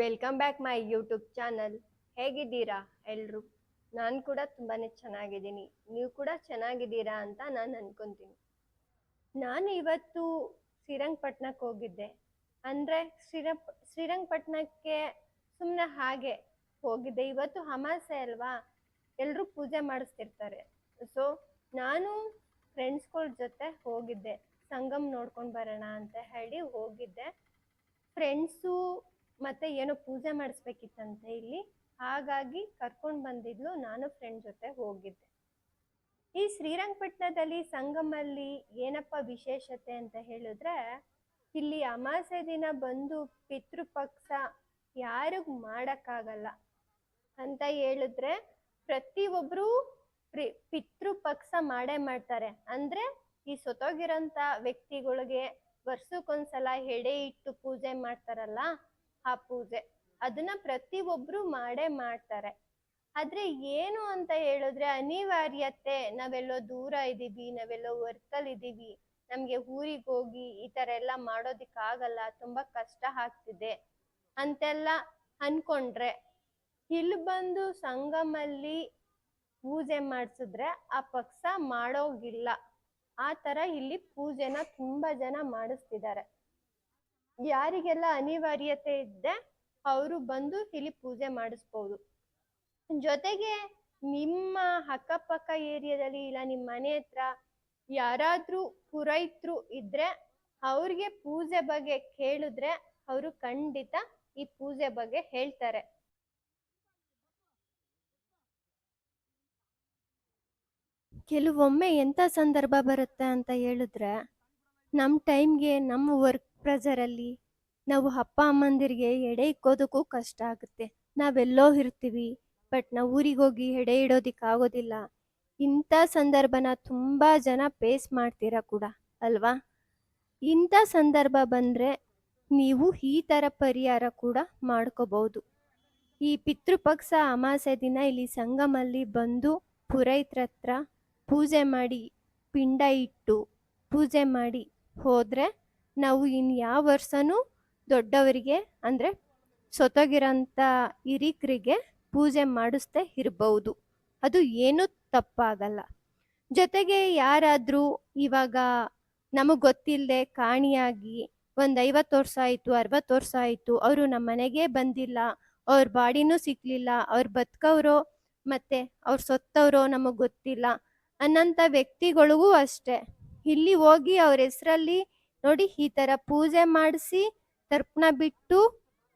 Welcome back my YouTube channel ಹೇಗಿದ್ದೀರಾ ಎಲ್ರು? ನಾನು ಕೂಡ ತುಂಬಾ ಚೆನ್ನಾಗಿದ್ದೀನಿ. ನೀವು ಕೂಡ ಚೆನ್ನಾಗಿದ್ದೀರಾ ಅಂತ ನಾನು ಅನ್ಕೊಂತೀನಿ. ನಾನು ಇವತ್ತು ಶ್ರೀರಂಗಪಟ್ಟಣಕ್ಕೆ ಹೋಗಿದ್ದೆ. ಅಂದರೆ ಶ್ರೀರಂಗ ಶ್ರೀರಂಗಪಟ್ಟಣಕ್ಕೆ ಸುಮ್ಮನೆ ಹಾಗೆ ಹೋಗಿದ್ದೆ. ಇವತ್ತು ಅಮಾಸೆ ಅಲ್ವಾ? ಎಲ್ಲರೂ ಪೂಜೆ ಮಾಡಿಸ್ತಿರ್ತಾರೆ. ಸೊ ನಾನು ಫ್ರೆಂಡ್ಸ್ಗಳ ಜೊತೆ ಹೋಗಿದ್ದೆ. ಸಂಗಮ್ ನೋಡ್ಕೊಂಡು ಬರೋಣ ಅಂತ ಹೇಳಿ ಹೋಗಿದ್ದೆ. ಫ್ರೆಂಡ್ಸು ಮತ್ತೆ ಏನೋ ಪೂಜೆ ಮಾಡಿಸ್ಬೇಕಿತ್ತಂತೆ ಇಲ್ಲಿ. ಹಾಗಾಗಿ ಕರ್ಕೊಂಡು ಬಂದಿದ್ಲು. ನಾನು ಫ್ರೆಂಡ್ ಜೊತೆ ಹೋಗಿದ್ದೆ. ಈ ಶ್ರೀರಂಗಪಟ್ಟಣದಲ್ಲಿ ಸಂಗಮಲ್ಲಿ ಏನಪ್ಪ ವಿಶೇಷತೆ ಅಂತ ಹೇಳಿದ್ರೆ, ಇಲ್ಲಿ ಅಮಾಸೆ ದಿನ ಬಂದು ಪಿತೃಪಕ್ಷ ಯಾರಿಗೂ ಮಾಡಕ್ಕಾಗಲ್ಲ ಅಂತ ಹೇಳಿದ್ರೆ, ಪ್ರತಿಯೊಬ್ರು ಪ್ರಿ- ಪಿತೃಪಕ್ಷ ಮಾಡೇ ಮಾಡ್ತಾರೆ. ಅಂದ್ರೆ ಈ ಸೊತೋಗಿರೋಂಥ ವ್ಯಕ್ತಿಗಳಿಗೆ ವರ್ಷಕ್ಕೊಂದ್ಸಲ ಎಡೆ ಇಟ್ಟು ಪೂಜೆ ಮಾಡ್ತಾರಲ್ಲ ಆ ಪೂಜೆ. ಅದನ್ನ ಪ್ರತಿಯೊಬ್ರು ಮಾಡೇ ಮಾಡ್ತಾರೆ. ಆದ್ರೆ ಏನು ಅಂತ ಹೇಳಿದ್ರೆ ಅನಿವಾರ್ಯತೆ, ನಾವೆಲ್ಲೋ ದೂರ ಇದೀವಿ ನಾವೆಲ್ಲೋ ವರ್ಕಲ್ ಇದೀವಿ ನಮ್ಗೆ ಊರಿಗೆ ಹೋಗಿ ಈ ತರ ಎಲ್ಲ ಮಾಡೋದಿಕ್ಕಾಗಲ್ಲ, ತುಂಬಾ ಕಷ್ಟ ಆಗ್ತಿದೆ ಅಂತೆಲ್ಲ ಅನ್ಕೊಂಡ್ರೆ ಇಲ್ಲಿ ಬಂದು ಸಂಗಮಲ್ಲಿ ಪೂಜೆ ಮಾಡಿಸಿದ್ರೆ ಆ ಪಕ್ಷ ಮಾಡೋಗಿಲ್ಲ. ಆ ತರ ಇಲ್ಲಿ ಪೂಜೆನ ತುಂಬಾ ಜನ ಮಾಡಿಸ್ತಿದ್ದಾರೆ. ಯಾರಿಗೆಲ್ಲ ಅನಿವಾರ್ಯತೆ ಇದ್ದೆ, ಅವರು ಬಂದು ಇಲ್ಲಿ ಪೂಜೆ ಮಾಡಿಸ್ಬೋದು. ಜೊತೆಗೆ ನಿಮ್ಮ ಅಕ್ಕಪಕ್ಕ ಏರಿಯಾದಲ್ಲಿ ಇಲ್ಲ, ನಿಮ್ಮ ಮನೆ ಹತ್ರ ಯಾರಾದ್ರೂ ಪುರೈತ್ರು ಇದ್ರೆ ಅವ್ರಿಗೆ ಪೂಜೆ ಬಗ್ಗೆ ಕೇಳಿದ್ರೆ ಅವರು ಖಂಡಿತ ಈ ಪೂಜೆ ಬಗ್ಗೆ ಹೇಳ್ತಾರೆ. ಕೆಲವೊಮ್ಮೆ ಎಂಥ ಸಂದರ್ಭ ಬರುತ್ತೆ ಅಂತ ಹೇಳಿದ್ರೆ, ನಮ್ಮ ಟೈಮ್ಗೆ ನಮ್ಮ ವರ್ಕ್ ಪ್ರೆಸರಲ್ಲಿ ನಾವು ಅಪ್ಪ ಅಮ್ಮಂದಿರಿಗೆ ಎಡೆ ಇಕ್ಕೋದಕ್ಕೂ ಕಷ್ಟ ಆಗುತ್ತೆ. ನಾವೆಲ್ಲೋ ಇರ್ತೀವಿ, ಬಟ್ ನಾವು ಊರಿಗೆ ಹೋಗಿ ಎಡೆ ಇಡೋದಿಕ್ಕೆ ಆಗೋದಿಲ್ಲ. ಇಂಥ ಸಂದರ್ಭನ ತುಂಬ ಜನ ಫೇಸ್ ಮಾಡ್ತೀರಾ ಕೂಡ, ಅಲ್ವಾ? ಇಂಥ ಸಂದರ್ಭ ಬಂದರೆ ನೀವು ಈ ಥರ ಪರಿಹಾರ ಕೂಡ ಮಾಡ್ಕೋಬಹುದು ಈ ಪಿತೃಪಕ್ಷ ಅಮಾಸೆ ದಿನ ಇಲ್ಲಿ ಸಂಗಮಲ್ಲಿ ಬಂದು ಪುರೈತ್ರತ್ರ ಪೂಜೆ ಮಾಡಿ ಪಿಂಡ ಇಟ್ಟು ಪೂಜೆ ಮಾಡಿ ಹೋದರೆ ನಾವು ಇನ್ನು ಯಾವ ವರ್ಷನೂ ದೊಡ್ಡವರಿಗೆ, ಅಂದರೆ ಸೊತಗಿರೋಂಥ ಹಿರಿಕರಿಗೆ ಪೂಜೆ ಮಾಡಿಸ್ದೇ ಇರಬಹುದು ಅದು ಏನೂ ತಪ್ಪಾಗಲ್ಲ. ಜೊತೆಗೆ ಯಾರಾದರೂ ಇವಾಗ ನಮಗೆ ಗೊತ್ತಿಲ್ಲದೆ ಕಾಣಿಯಾಗಿ ಒಂದು ಐವತ್ತು ವರ್ಷ ಆಯಿತು, ಅರವತ್ತು ವರ್ಷ ಆಯಿತು, ಅವರು ನಮ್ಮ ಮನೆಗೆ ಬಂದಿಲ್ಲ, ಅವ್ರ ಬಾಡಿನೂ ಸಿಕ್ಕಲಿಲ್ಲ ಅವ್ರ ಬದುಕವ್ರೋ ಮತ್ತೆ ಅವ್ರ ಸೊತ್ತವರೋ ನಮಗೆ ಗೊತ್ತಿಲ್ಲ ಅನ್ನಂಥ ವ್ಯಕ್ತಿಗಳಿಗೂ ಅಷ್ಟೇ. ಇಲ್ಲಿ ಹೋಗಿ ಅವ್ರ ಹೆಸರಲ್ಲಿ ನೋಡಿ ಈ ಥರ ಪೂಜೆ ಮಾಡಿಸಿ ತರ್ಪಣ ಬಿಟ್ಟು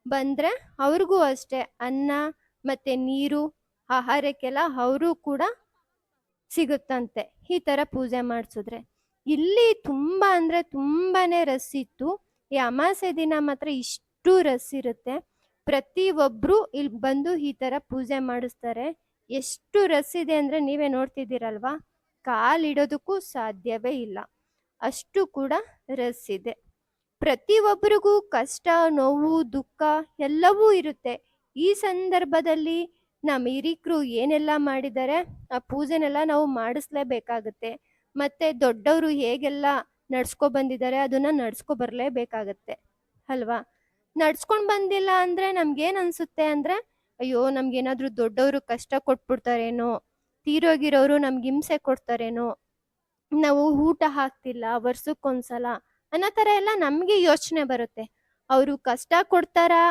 ಬಂದರೆ ಅವ್ರಿಗೂ ಅಷ್ಟೇ ಅನ್ನ ಮತ್ತೆ ನೀರು, ಆಹಾರಕ್ಕೆಲ್ಲ ಅವರು ಕೂಡ ಸಿಗುತ್ತಂತೆ ಈ ಥರ ಪೂಜೆ ಮಾಡಿಸಿದ್ರೆ. ಇಲ್ಲಿ ತುಂಬ ಅಂದರೆ ತುಂಬಾನೇ ರಸ್ ಇತ್ತು. ಈ ಅಮಾಸೆ ದಿನ ಮಾತ್ರ ಇಷ್ಟು ರಸ್ ಇರುತ್ತೆ. ಪ್ರತಿಯೊಬ್ಬರು ಇಲ್ಲಿ ಬಂದು ಈ ಥರ ಪೂಜೆ ಮಾಡಿಸ್ತಾರೆ. ಎಷ್ಟು ರಸ್ ಇದೆ ಅಂದರೆ ನೀವೇ ನೋಡ್ತಿದ್ದೀರಲ್ವಾ? ಕಾಲಿಡೋದಕ್ಕೂ ಸಾಧ್ಯವೇ ಇಲ್ಲ. ಅಷ್ಟು ಕೂಡ ರಸ್ ಇದೆ ಪ್ರತಿಯೊಬ್ಬರಿಗೂ ಕಷ್ಟ, ನೋವು, ದುಃಖ ಎಲ್ಲವೂ ಇರುತ್ತೆ. ಈ ಸಂದರ್ಭದಲ್ಲಿ ನಮ್ಮ ಹಿರಿಕರು ಏನೆಲ್ಲ ಮಾಡಿದ್ದಾರೆ? ಆ ಪೂಜೆನೆಲ್ಲ ನಾವು ಮಾಡಿಸ್ಲೇಬೇಕಾಗತ್ತೆ. ಮತ್ತೆ ದೊಡ್ಡವರು ಹೇಗೆಲ್ಲ ನಡ್ಸ್ಕೊ ಬಂದಿದ್ದಾರೆ ಅದನ್ನ ನಡ್ಸ್ಕೊ ಬರಲೇಬೇಕಾಗತ್ತೆ. ಅಲ್ವಾ? ನಡ್ಸ್ಕೊಂಡು ಬಂದಿಲ್ಲ ಅಂದ್ರೆ ನಮ್ಗೇನ್ ಅನ್ಸುತ್ತೆ ಅಂದ್ರೆ, ಅಯ್ಯೋ, ನಮ್ಗೇನಾದ್ರೂ ದೊಡ್ಡವರು ಕಷ್ಟ ಕೊಟ್ಬಿಡ್ತಾರೇನೋ, ತೀರೋಗಿರೋರು ನಮ್ಗೆ ಹಿಂಸೆ ಕೊಡ್ತಾರೇನೋ ನಾವು ಊಟ ಹಾಕ್ತಿಲ್ಲ, ವರ್ಷಕ್ಕೊಂದ್ಸಲ ಅನ್ನೋ ಥರ ಎಲ್ಲ ನಮಗೆ ಯೋಚನೆ ಬರುತ್ತೆ. ಅವರು ಕಷ್ಟ ಕೊಡ್ತಾರಾ,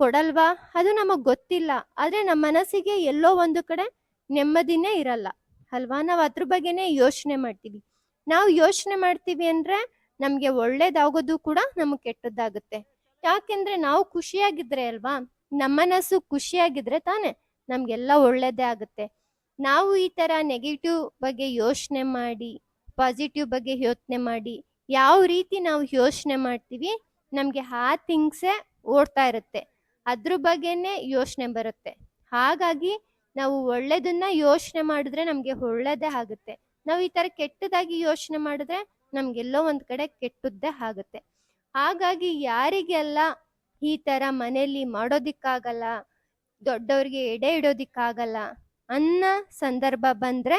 ಕೊಡಲ್ವಾ? ಅದು ನಮಗೆ ಗೊತ್ತಿಲ್ಲ. ಆದರೆ ನಮ್ಮ ಮನಸ್ಸಿಗೆ ಎಲ್ಲೋ ಒಂದು ಕಡೆ ನೆಮ್ಮದಿನೇ ಇರಲ್ಲ. ಅಲ್ವಾ? ನಾವು ಅದ್ರ ಬಗ್ಗೆನೇ ಯೋಚನೆ ಮಾಡ್ತೀವಿ. ನಾವು ಯೋಚನೆ ಮಾಡ್ತೀವಿ ಅಂದರೆ ನಮಗೆ ಒಳ್ಳೇದಾಗೋದು ಕೂಡ ನಮಗೆ ಕೆಟ್ಟದ್ದಾಗುತ್ತೆ. ಯಾಕೆಂದ್ರೆ ನಾವು ಖುಷಿಯಾಗಿದ್ರೆ ಅಲ್ವಾ? ನಮ್ಮ ಮನಸ್ಸು ಖುಷಿಯಾಗಿದ್ರೆ ತಾನೇ ನಮಗೆಲ್ಲ ಒಳ್ಳೇದೇ ಆಗುತ್ತೆ. ನಾವು ಈ ಥರ ನೆಗೆಟಿವ್ ಬಗ್ಗೆ ಯೋಚನೆ ಮಾಡಿ ಪಾಸಿಟಿವ್ ಬಗ್ಗೆ ಯೋಚನೆ ಮಾಡಿ. ಯಾವ ರೀತಿ ನಾವು ಯೋಚನೆ ಮಾಡ್ತೀವಿ, ನಮಗೆ ಆ ಥಿಂಗ್ಸೇ ಓಡ್ತಾ ಇರುತ್ತೆ. ಅದ್ರ ಬಗ್ಗೆನೇ ಯೋಚನೆ ಬರುತ್ತೆ. ಹಾಗಾಗಿ ನಾವು ಒಳ್ಳೇದನ್ನ ಯೋಚನೆ ಮಾಡಿದ್ರೆ ನಮಗೆ ಒಳ್ಳೇದೇ ಆಗುತ್ತೆ. ನಾವು ಈ ತರ ಕೆಟ್ಟದಾಗಿ ಯೋಚನೆ ಮಾಡಿದ್ರೆ ನಮ್ಗೆಲ್ಲೋ ಒಂದ್ ಕಡೆ ಕೆಟ್ಟದ್ದೇ ಆಗುತ್ತೆ. ಹಾಗಾಗಿ ಯಾರಿಗೆಲ್ಲ ಈ ಥರ ಮನೆಯಲ್ಲಿ ಮಾಡೋದಿಕ್ಕಾಗಲ್ಲ, ದೊಡ್ಡವ್ರಿಗೆ ಎಡೆ ಇಡೋದಿಕ್ಕಾಗಲ್ಲ ಅನ್ನ ಸಂದರ್ಭ ಬಂದ್ರೆ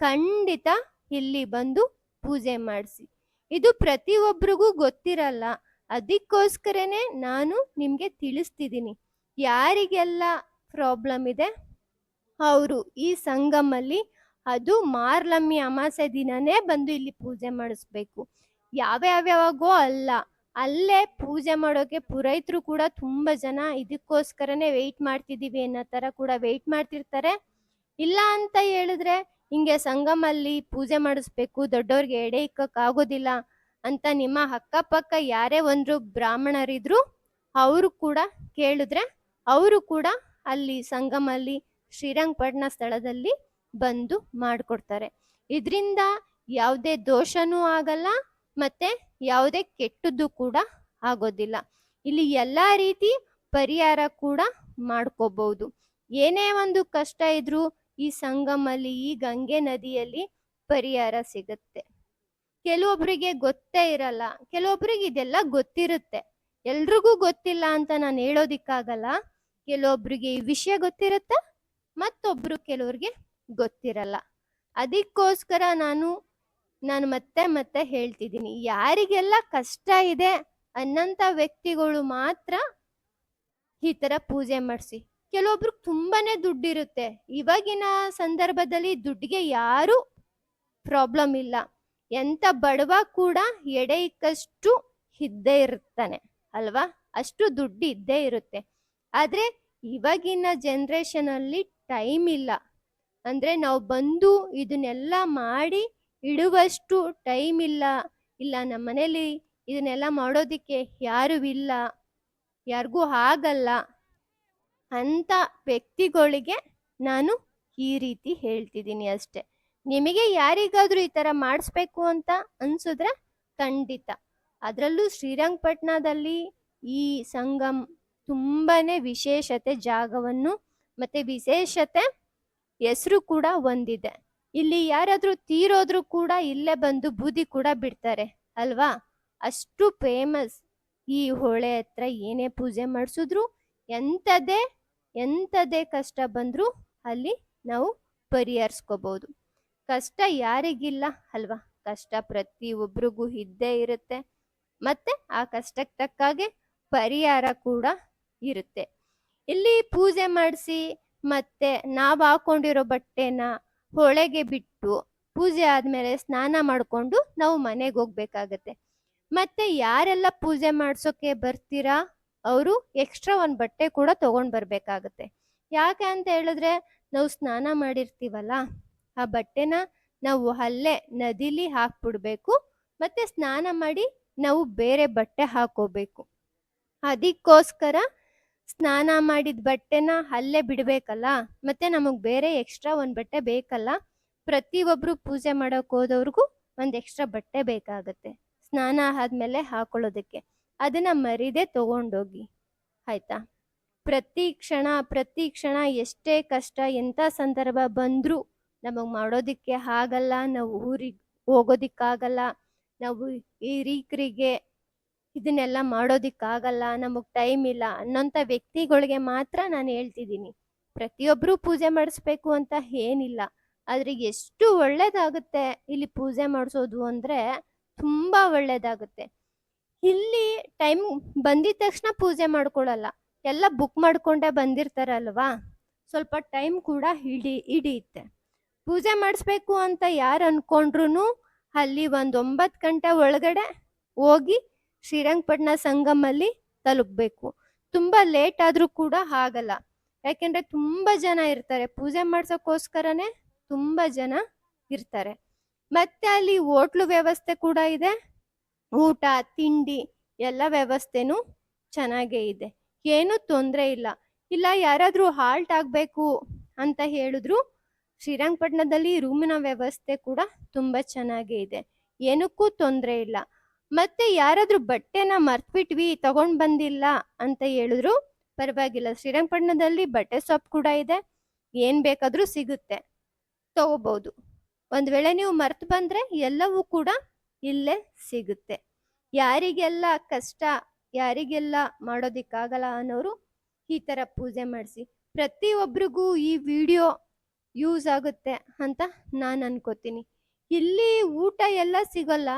ಖಂಡಿತ ಇಲ್ಲಿ ಬಂದು ಪೂಜೆ ಮಾಡಿಸಿ. ಇದು ಪ್ರತಿಯೊಬ್ಬರಿಗೂ ಗೊತ್ತಿರಲ್ಲ. ಅದಕ್ಕೋಸ್ಕರನೇ ನಾನು ನಿಮಗೆ ತಿಳಿಸ್ತಿದ್ದೀನಿ. ಯಾರಿಗೆಲ್ಲ ಪ್ರಾಬ್ಲಮ್ ಇದೆ? ಅವರು ಈ ಸಂಗಮಲ್ಲಿ ಅದು ಮಾರ್ಲಮ್ಮಿ ಅಮಾಸೆ ದಿನನೇ ಬಂದು ಇಲ್ಲಿ ಪೂಜೆ ಮಾಡಿಸ್ಬೇಕು. ಯಾವ್ಯಾವ್ಯಾವಾಗೋ ಅಲ್ಲ. ಅಲ್ಲೇ ಪೂಜೆ ಮಾಡೋಕೆ ಪುರೈತರು ಕೂಡ ತುಂಬ ಜನ ಇದಕ್ಕೋಸ್ಕರನೇ ವೆಯ್ಟ್ ಮಾಡ್ತಿದ್ದೀವಿ ಅನ್ನೋ ಥರ ಕೂಡ ವೆಯ್ಟ್ ಮಾಡ್ತಿರ್ತಾರೆ. ಇಲ್ಲ ಅಂತ ಹೇಳಿದ್ರೆ ಹಿಂಗೆ ಸಂಗಮಲ್ಲಿ ಪೂಜೆ ಮಾಡಿಸ್ಬೇಕು, ದೊಡ್ಡವ್ರಿಗೆ ಎಡೆ ಇಕ್ಕೋಕ್ಕಾಗೋದಿಲ್ಲ ಅಂತ ನಿಮ್ಮ ಅಕ್ಕಪಕ್ಕ ಯಾರೇ ಒಂದು ಬ್ರಾಹ್ಮಣರಿದ್ರು, ಅವರು ಕೂಡ ಕೇಳಿದ್ರೆ ಅವರು ಕೂಡ ಅಲ್ಲಿ ಸಂಗಮಲ್ಲಿ ಶ್ರೀರಂಗಪಟ್ಟಣ ಸ್ಥಳದಲ್ಲಿ ಬಂದು ಮಾಡಿಕೊಡ್ತಾರೆ. ಇದರಿಂದ ಯಾವುದೇ ದೋಷನೂ ಆಗಲ್ಲ ಮತ್ತೆ ಯಾವುದೇ ಕೆಟ್ಟದ್ದು ಕೂಡ ಆಗೋದಿಲ್ಲ. ಇಲ್ಲಿ ಎಲ್ಲ ರೀತಿ ಪರಿಹಾರ ಕೂಡ ಮಾಡ್ಕೋಬಹುದು ಏನೇ ಒಂದು ಕಷ್ಟ ಇದ್ರೂ ಈ ಸಂಗಮಲ್ಲಿ, ಈ ಗಂಗೆ ನದಿಯಲ್ಲಿ ಪರಿಹಾರ ಸಿಗುತ್ತೆ. ಕೆಲವೊಬ್ಬರಿಗೆ ಗೊತ್ತೇ ಇರಲ್ಲ. ಕೆಲವೊಬ್ರಿಗೆ ಇದೆಲ್ಲ ಗೊತ್ತಿರುತ್ತೆ. ಎಲ್ರಿಗೂ ಗೊತ್ತಿಲ್ಲ ಅಂತ ನಾನು ಹೇಳೋದಿಕ್ಕಾಗಲ್ಲ. ಕೆಲವೊಬ್ರಿಗೆ ಈ ವಿಷಯ ಗೊತ್ತಿರುತ್ತೆ, ಮತ್ತೊಬ್ರು ಕೆಲವ್ರಿಗೆ ಗೊತ್ತಿರಲ್ಲ. ಅದಕ್ಕೋಸ್ಕರ ನಾನು ನಾನು ಮತ್ತೆ ಮತ್ತೆ ಹೇಳ್ತಿದ್ದೀನಿ. ಯಾರಿಗೆಲ್ಲ ಕಷ್ಟ ಇದೆ ಅನ್ನಂತ ವ್ಯಕ್ತಿಗಳು ಮಾತ್ರ ಈ ಥರ ಪೂಜೆ ಮಾಡಿಸಿ. ಕೆಲವೊಬ್ರಿಗೆ ತುಂಬಾನೇ ದುಡ್ಡಿರುತ್ತೆ. ಇವಾಗಿನ ಸಂದರ್ಭದಲ್ಲಿ ದುಡ್ಡಿಗೆ ಯಾರು ಪ್ರಾಬ್ಲಮ್ ಇಲ್ಲ. ಎಂತ ಬಡವ ಕೂಡ ಎಡೆ ಇಕ್ಕಷ್ಟು ಇದ್ದೇ ಇರ್ತಾನೆ, ಅಲ್ವಾ? ಅಷ್ಟು ದುಡ್ಡು ಇದ್ದೇ ಇರುತ್ತೆ. ಆದ್ರೆ ಇವಾಗಿನ ಜನ್ರೇಷನ್ ಅಲ್ಲಿ ಟೈಮ್ ಇಲ್ಲ. ಅಂದ್ರೆ ನಾವು ಬಂದು ಇದನ್ನೆಲ್ಲ ಮಾಡಿ ಇಡುವಷ್ಟು ಟೈಮ್ ಇಲ್ಲ. ಇಲ್ಲ ನಮ್ಮ ಮನೇಲಿ ಇದನ್ನೆಲ್ಲ ಮಾಡೋದಿಕ್ಕೆ ಯಾರು ಇಲ್ಲ. ಯಾರಿಗೂ ಆಗಲ್ಲ. ಅಂತ ವ್ಯಕ್ತಿಗಳಿಗೆ ನಾನು ಈ ರೀತಿ ಹೇಳ್ತಿದ್ದೀನಿ ಅಷ್ಟೆ. ನಿಮಗೆ ಯಾರಿಗಾದ್ರೂ ಈ ಥರ ಮಾಡಿಸ್ಬೇಕು ಅಂತ ಅನ್ಸಿದ್ರೆ ಖಂಡಿತ. ಅದರಲ್ಲೂ ಶ್ರೀರಂಗಪಟ್ಟಣದಲ್ಲಿ ಈ ಸಂಗಮ್ ತುಂಬಾನೇ ವಿಶೇಷತೆ, ಜಾಗವನ್ನು ಮತ್ತೆ ವಿಶೇಷತೆ ಹೆಸರು ಕೂಡ ಹೊಂದಿದೆ. ಇಲ್ಲಿ ಯಾರಾದ್ರೂ ತೀರೋದ್ರೂ ಕೂಡ ಇಲ್ಲೇ ಬಂದು ಬೂದಿ ಕೂಡ ಬಿಡ್ತಾರೆ, ಅಲ್ವಾ? ಅಷ್ಟು ಫೇಮಸ್ ಈ ಹೊಳೆ ಹತ್ರ ಏನೇ ಪೂಜೆ ಮಾಡಿಸಿದ್ರು ಎಂಥದೇ ಎಂಥದೇ ಕಷ್ಟ ಬಂದರೂ ಅಲ್ಲಿ ನಾವು ಪರಿಹರಿಸ್ಕೋಬೋದು. ಕಷ್ಟ ಯಾರಿಗಿಲ್ಲ ಅಲ್ವಾ? ಕಷ್ಟ ಪ್ರತಿ ಒಬ್ರಿಗೂ ಇದ್ದೇ ಇರುತ್ತೆ. ಮತ್ತೆ ಆ ಕಷ್ಟಕ್ಕೆ ತಕ್ಕಾಗೆ ಪರಿಹಾರ ಕೂಡ ಇರುತ್ತೆ. ಇಲ್ಲಿ ಪೂಜೆ ಮಾಡಿಸಿ, ಮತ್ತೆ ನಾವು ಹಾಕೊಂಡಿರೋ ಬಟ್ಟೆನ ಹೊಳೆಗೆ ಬಿಟ್ಟು ಪೂಜೆ ಆದ್ಮೇಲೆ ಸ್ನಾನ ಮಾಡಿಕೊಂಡು ನಾವು ಮನೆಗೆ ಹೋಗ್ಬೇಕಾಗತ್ತೆ. ಮತ್ತೆ ಯಾರೆಲ್ಲ ಪೂಜೆ ಮಾಡ್ಸೋಕೆ ಬರ್ತೀರಾ? ಅವರು ಎಕ್ಸ್ಟ್ರಾ ಒಂದು ಬಟ್ಟೆ ಕೂಡ ತಗೊಂಡ್ ಬರ್ಬೇಕಾಗತ್ತೆ. ಯಾಕೆ ಅಂತ ಹೇಳಿದ್ರೆ, ನಾವು ಸ್ನಾನ ಮಾಡಿರ್ತೀವಲ್ಲ, ಆ ಬಟ್ಟೆನ ನಾವು ಅಲ್ಲೇ ನದಿಲಿ ಹಾಕ್ಬಿಡ್ಬೇಕು, ಮತ್ತೆ ಸ್ನಾನ ಮಾಡಿ ನಾವು ಬೇರೆ ಬಟ್ಟೆ ಹಾಕೋಬೇಕು. ಅದಕ್ಕೋಸ್ಕರ ಸ್ನಾನ ಮಾಡಿದ ಬಟ್ಟೆನ ಅಲ್ಲೇ ಬಿಡಬೇಕಲ್ಲ, ಮತ್ತೆ ನಮಗೆ ಬೇರೆ ಎಕ್ಸ್ಟ್ರಾ ಒಂದು ಬಟ್ಟೆ ಬೇಕಲ್ಲ ಪ್ರತಿಯೊಬ್ಬರು ಪೂಜೆ ಮಾಡಕ್ ಹೋದವ್ರಿಗೂ ಒಂದು ಎಕ್ಸ್ಟ್ರಾ ಬಟ್ಟೆ ಬೇಕಾಗತ್ತೆ, ಸ್ನಾನ ಆದಮೇಲೆ ಹಾಕೊಳ್ಳೋದಕ್ಕೆ. ಅದನ್ನ ಮರಿದೆ ತಗೊಂಡೋಗಿ, ಆಯ್ತಾ? ಪ್ರತಿ ಕ್ಷಣ ಪ್ರತಿ ಕ್ಷಣ ಎಷ್ಟೇ ಕಷ್ಟ ಎಂಥ ಸಂದರ್ಭ ಬಂದ್ರೂ ನಮಗ್ ಮಾಡೋದಿಕ್ಕೆ ಆಗಲ್ಲ, ನಾವು ಊರಿಗೆ ಹೋಗೋದಿಕ್ಕಾಗಲ್ಲ, ನಾವು ಹಿರೀಕರಿಗೆ ಇದನ್ನೆಲ್ಲ ಮಾಡೋದಿಕ್ಕಾಗಲ್ಲ, ನಮಗೆ ಟೈಮ್ ಇಲ್ಲ ಅನ್ನೋಂಥ ವ್ಯಕ್ತಿಗಳಿಗೆ ಮಾತ್ರ ನಾನು ಹೇಳ್ತಿದ್ದೀನಿ. ಪ್ರತಿಯೊಬ್ಬರು ಪೂಜೆ ಮಾಡಿಸ್ಬೇಕು ಅಂತ ಏನಿಲ್ಲ. ಆದ್ರೆ ಎಷ್ಟು ಒಳ್ಳೇದಾಗುತ್ತೆ ಇಲ್ಲಿ ಪೂಜೆ ಮಾಡಿಸೋದು ಅಂದ್ರೆ ತುಂಬಾ ಒಳ್ಳೇದಾಗುತ್ತೆ. ಇಲ್ಲಿ ಟೈಮ್ ಬಂದಿದ ತಕ್ಷಣ ಪೂಜೆ ಮಾಡ್ಕೊಳ್ಳಲ್ಲ ಎಲ್ಲ ಬುಕ್ ಮಾಡ್ಕೊಂಡೇ ಬಂದಿರ್ತಾರಲ್ವಾ? ಸ್ವಲ್ಪ ಟೈಮ್ ಕೂಡ ಹಿಡಿ, ಹಿಡಿಯುತ್ತೆ. ಪೂಜೆ ಮಾಡಿಸ್ಬೇಕು ಅಂತ ಯಾರು ಅನ್ಕೊಂಡ್ರು ಅಲ್ಲಿ ಒಂದು ಒಂಬತ್ತು ಗಂಟೆ ಒಳಗಡೆ ಹೋಗಿ ಶ್ರೀರಂಗಪಟ್ಟಣ ಸಂಗಮಲ್ಲಿ ತಲುಪಬೇಕು. ತುಂಬಾ ಲೇಟ್ ಆದ್ರೂ ಕೂಡ ಆಗಲ್ಲ. ಯಾಕೆಂದರೆ ತುಂಬಾ ಜನ ಇರ್ತಾರೆ. ಪೂಜೆ ಮಾಡ್ಸೋಕ್ಕೋಸ್ಕರನೇ ತುಂಬಾ ಜನ ಇರ್ತಾರೆ. ಮತ್ತೆ ಅಲ್ಲಿ ಹೋಟ್ಲು ವ್ಯವಸ್ಥೆ ಕೂಡ ಇದೆ. ಊಟ, ತಿಂಡಿ ಎಲ್ಲ ವ್ಯವಸ್ಥೆನೂ ಚೆನ್ನಾಗೇ ಇದೆ. ಏನು ತೊಂದರೆ ಇಲ್ಲ. ಇಲ್ಲ, ಯಾರಾದರೂ ಹಾಲ್ಟ್ ಆಗಬೇಕು ಅಂತ ಹೇಳಿದ್ರು ಶ್ರೀರಂಗಪಟ್ಟಣದಲ್ಲಿ ರೂಮಿನ ವ್ಯವಸ್ಥೆ ಕೂಡ ತುಂಬಾ ಚೆನ್ನಾಗೇ ಇದೆ. ಏನಕ್ಕೂ ತೊಂದರೆ ಇಲ್ಲ. ಮತ್ತೆ ಯಾರಾದರೂ ಬಟ್ಟೆನ ಮರ್ತ್ಬಿಟ್ವಿ, ತಗೊಂಡ್ ಬಂದಿಲ್ಲ ಅಂತ ಹೇಳಿದ್ರು ಪರವಾಗಿಲ್ಲ. ಶ್ರೀರಂಗಪಟ್ಟಣದಲ್ಲಿ ಬಟ್ಟೆ ಶಾಪ್ ಕೂಡ ಇದೆ. ಏನ್ ಬೇಕಾದ್ರೂ ಸಿಗುತ್ತೆ. ತಗೋಬಹುದು ಒಂದ್ ವೇಳೆ ನೀವು ಮರ್ತು ಬಂದ್ರೆ ಎಲ್ಲವೂ ಕೂಡ ಇಲ್ಲೇ ಸಿಗುತ್ತೆ. ಯಾರಿಗೆಲ್ಲ ಕಷ್ಟ, ಯಾರಿಗೆಲ್ಲ ಮಾಡೋದಿಕ್ಕಾಗಲ್ಲ ಅನ್ನೋರು ಈ ಥರ ಪೂಜೆ ಮಾಡಿಸಿ. ಪ್ರತಿಯೊಬ್ಬರಿಗೂ ಈ ವಿಡಿಯೋ ಯೂಸ್ ಆಗುತ್ತೆ ಅಂತ ನಾನು ಅನ್ಕೋತೀನಿ. ಇಲ್ಲಿ ಊಟ ಎಲ್ಲ ಸಿಗಲ್ಲ.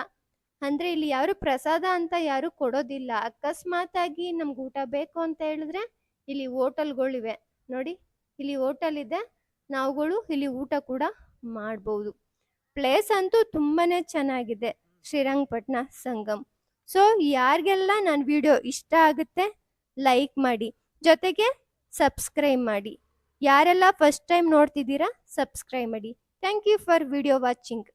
ಅಂದ್ರೆ ಇಲ್ಲಿ ಯಾರು ಪ್ರಸಾದ ಅಂತ ಯಾರು ಕೊಡೋದಿಲ್ಲ. ಅಕಸ್ಮಾತ್ ಆಗಿ ನಮ್ಗೆ ಊಟ ಬೇಕು ಅಂತ ಹೇಳಿದ್ರೆ ಇಲ್ಲಿ ಹೋಟೆಲ್ಗಳಿವೆ ನೋಡಿ, ಇಲ್ಲಿ ಹೋಟೆಲ್ ಇದೆ. ನಾವುಗಳು ಇಲ್ಲಿ ಊಟ ಕೂಡ ಮಾಡ್ಬೋದು. ಪ್ಲೇಸ್ ಅಂತೂ ತುಂಬಾನೇ ಚೆನ್ನಾಗಿದೆ. ಶ್ರೀರಂಗಪಟ್ಟಣ ಸಂಗಮ್. ಸೊ ಯಾರಿಗೆಲ್ಲ ನನ್ನ ವಿಡಿಯೋ ಇಷ್ಟ ಆಗುತ್ತೆ ಲೈಕ್ ಮಾಡಿ. ಜೊತೆಗೆ ಸಬ್ಸ್ಕ್ರೈಬ್ ಮಾಡಿ. ಯಾರೆಲ್ಲ ಫಸ್ಟ್ ಟೈಮ್ ನೋಡ್ತಿದ್ದೀರಾ ಸಬ್ಸ್ಕ್ರೈಬ್ ಮಾಡಿ. Thank you for video watching